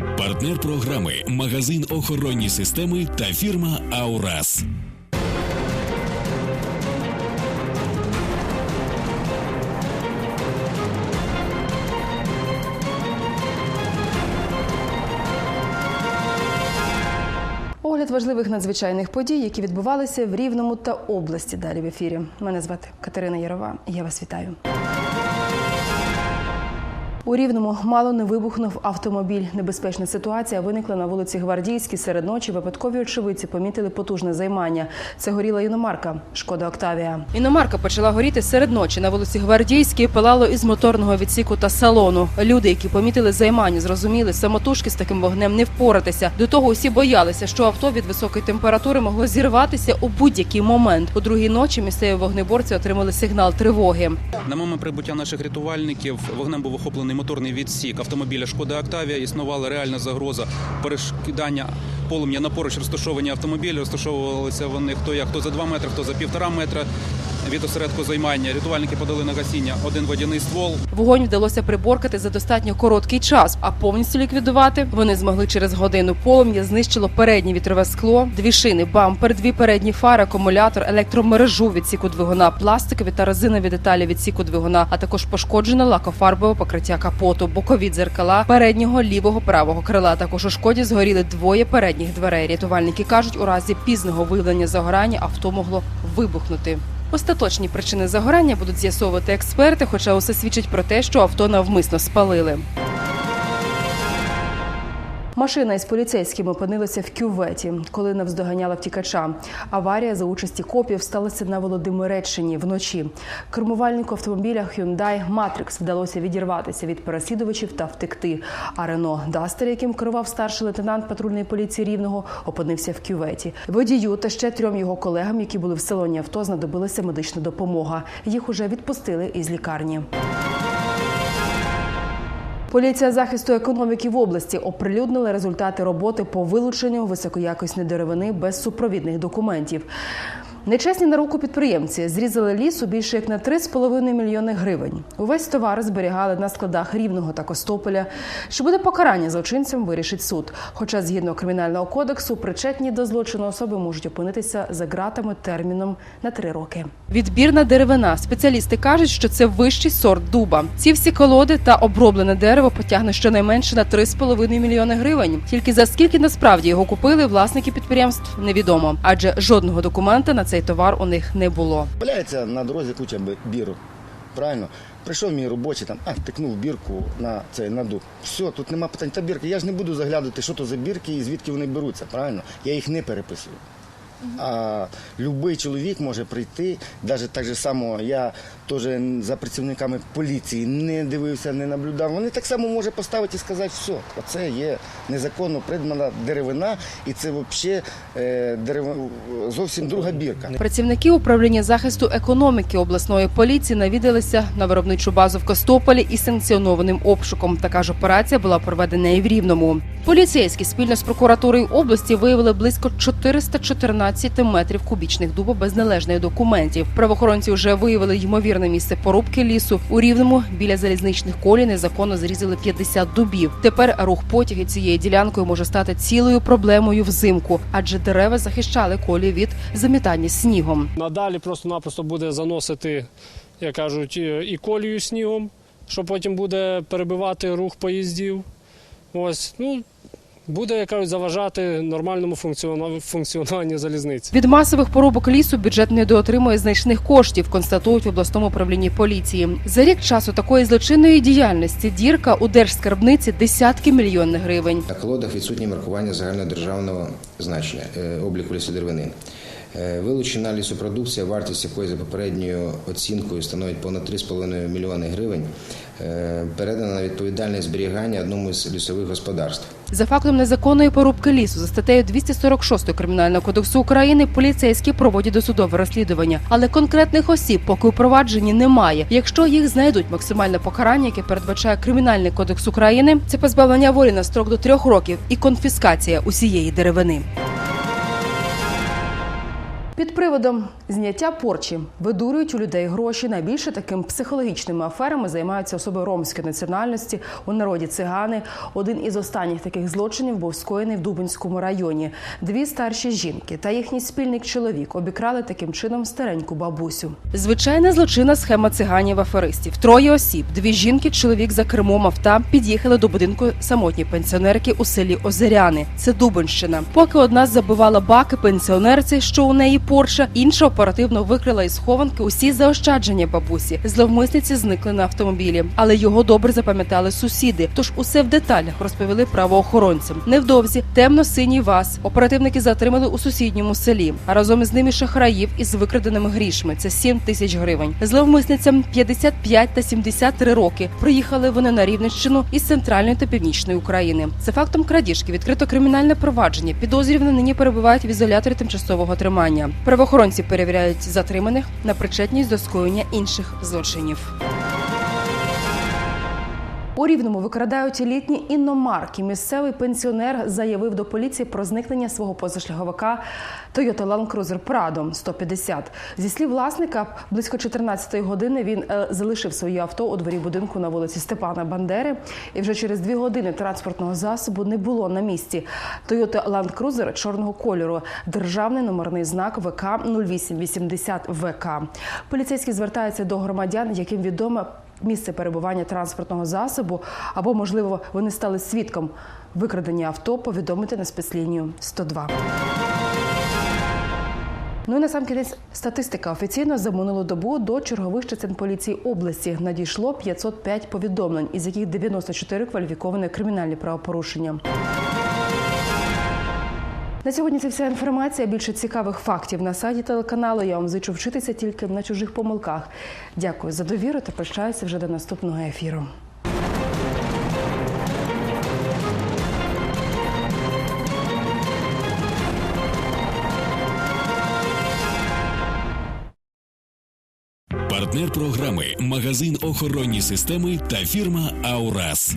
Партнер програми магазин охоронні системи та фірма Аурас. Огляд важливих надзвичайних подій, які відбувалися в Рівному та області. Далі в ефірі. Мене звати Катерина Ярова. Я вас вітаю. У Рівному мало не вибухнув автомобіль. Небезпечна ситуація виникла на вулиці Гвардійській. Серед ночі випадкові очевидці помітили потужне займання. Це горіла іномарка Шкода Октавія. Іномарка почала горіти серед ночі на вулиці Гвардійській. Пилало із моторного відсіку та салону. Люди, які помітили займання, зрозуміли, самотужки з таким вогнем не впоратися. До того усі боялися, що авто від високої температури могло зірватися у будь-який момент. У другій ночі місцеві вогнеборці отримали сигнал тривоги. На момент прибуття наших рятувальників вогнем був охоплений моторний відсік автомобіля Шкода Октавія. Існувала реальна загроза перешкидання полум'я на поруч розташовані автомобілі. Розташовувалися вони хто як, хто за 2 метри, хто за півтора метра від осередку займання. Рятувальники подали на гасіння один водяний ствол. Вогонь вдалося приборкати за достатньо короткий час, а повністю ліквідувати вони змогли через годину. Полум'я знищило переднє вітрове скло, дві шини, бампер, дві передні фари, акумулятор, електромережу відсіку двигуна, пластикові та резинові деталі відсіку двигуна, а також пошкоджене лакофарбове покриття капоту, бокові дзеркала переднього лівого правого крила. Також у шкоді згоріли двоє передніх дверей. Рятувальники кажуть, у разі пізного виявлення загорання авто могло вибухнути. Остаточні причини загорання будуть з'ясовувати експерти, хоча усе свідчить про те, що авто навмисно спалили. Машина із поліцейськими опинилася в кюветі, коли навздоганяла втікача. Аварія за участі копів сталася на Володимиреччині вночі. Кермувальнику автомобіля Hyundai Matrix вдалося відірватися від переслідувачів та втекти. А Рено Дастер, яким керував старший лейтенант патрульної поліції Рівного, опинився в кюветі. Водію та ще трьом його колегам, які були в салоні авто, знадобилася медична допомога. Їх уже відпустили із лікарні. Поліція захисту економіки в області оприлюднила результати роботи по вилученню високоякісної деревини без супровідних документів. Нечесні на руку підприємці зрізали лісу більше як на 3,5 мільйони гривень. Увесь товар зберігали на складах Рівного та Костополя. Що буде покарання злочинцям, вирішить суд. Хоча, згідно кримінального кодексу, причетні до злочину особи можуть опинитися за ґратами терміном на три роки. Відбірна деревина. Спеціалісти кажуть, що це вищий сорт дуба. Ці всі колоди та оброблене дерево потягне щонайменше на 3,5 мільйони гривень. Тільки за скільки насправді його купили власники підприємств, невідомо, адже жодного документа на цей товар у них не було. Валяється на дорозі куча біру. Правильно? Прийшов мій робочий, там, а, тикнув бірку на цей на дуб. Все, тут нема питань. Та бірки. Я ж не буду заглядати, що то за бірки і звідки вони беруться. Правильно? Я їх не переписую. А будь-який чоловік може прийти, навіть так же само, я теж за працівниками поліції не дивився, не наблюдав. Вони так само може поставити і сказати, все, оце є незаконно придбана деревина, і це взагалі е, дерев... зовсім друга бірка. Працівники управління захисту економіки обласної поліції навідалися на виробничу базу в Костополі із санкціонованим обшуком. Така ж операція була проведена і в Рівному. Поліцейські спільно з прокуратурою області виявили близько 414 метрів кубічних дуба без належних документів. Правоохоронці вже виявили ймовірне місце порубки лісу. У Рівному біля залізничних колій незаконно зрізали 50 дубів. Тепер рух потяги цією ділянкою може стати цілою проблемою взимку, адже дерева захищали колії від замітання снігом. Надалі просто-напросто буде заносити, як кажуть, і колію снігом, що потім буде перебивати рух поїздів. Ось, ну, буде, як кажуть, заважати нормальному функціонуванню залізниці. Від масових порубок лісу бюджет недоотримує значних коштів, констатують в обласному управлінні поліції. За рік часу такої злочинної діяльності дірка у держскарбниці десятки мільйонних гривень. На колодах відсутні маркування загальнодержавного значення е, обліку лісодеревини. Е, Вилучена лісопродукція, вартість якої за попередньою оцінкою становить понад 3,5 мільйони гривень, е, передана на відповідальне зберігання одному з лісових господарств. За фактом незаконної порубки лісу за статтею 246 кримінального кодексу України поліцейські проводять досудове розслідування, але конкретних осіб поки у провадженні немає. Якщо їх знайдуть, максимальне покарання, яке передбачає кримінальний кодекс України, це позбавлення волі на строк до трьох років і конфіскація усієї деревини. Під приводом Зняття порчі видурюють у людей гроші. Найбільше таким психологічними аферами займаються особи ромської національності у народі цигани. Один із останніх таких злочинів був скоєний в Дубинському районі. Дві старші жінки та їхній спільник чоловік обікрали таким чином стареньку бабусю. Звичайна злочинна схема циганів аферистів. Троє осіб, дві жінки, чоловік за кермом авто під'їхали до будинку самотньої пенсіонерки у селі Озеряни. Це Дубинщина. Поки одна забивала баки пенсіонерці, що у неї порша, інша оперативно викрила із схованки усі заощадження бабусі. Зловмисниці зникли на автомобілі, але його добре запам'ятали сусіди. Тож усе в деталях розповіли правоохоронцям. Невдовзі темно-синій ваз оперативники затримали у сусідньому селі. А разом із ними шахраїв із викраденими грішми. Це 7 тисяч гривень. Зловмисницям 55 та 73 роки. Приїхали вони на Рівненщину із центральної та північної України. За фактом крадіжки відкрито кримінальне провадження. Підозрювані нині перебувають в ізоляторі тимчасового тримання. Правоохоронці перевіряють затриманих на причетність до скоєння інших злочинів. У Рівному викрадають літні іномарки. Місцевий пенсіонер заявив до поліції про зникнення свого позашляховика Toyota Land Cruiser Prado 150. Зі слів власника, близько 14-ї години він е, залишив своє авто у дворі будинку на вулиці Степана Бандери. І вже через дві години транспортного засобу не було на місці. Toyota Land Cruiser чорного кольору, державний номерний знак ВК 0880 ВК. Поліцейські звертаються до громадян, яким відомо місце перебування транспортного засобу, або, можливо, вони стали свідком викрадення авто, повідомити на спецлінію 102. Ну і на сам кінець статистика. Офіційно за минулу добу до чергових частин поліції області надійшло 505 повідомлень, із яких 94 кваліфіковані кримінальні правопорушення. На сьогодні це вся інформація. Більше цікавих фактів на сайті телеканалу. Я вам зичу вчитися тільки на чужих помилках. Дякую за довіру та прощаюся вже до наступного ефіру. Партнер програми магазин охоронні системи та фірма Аурас.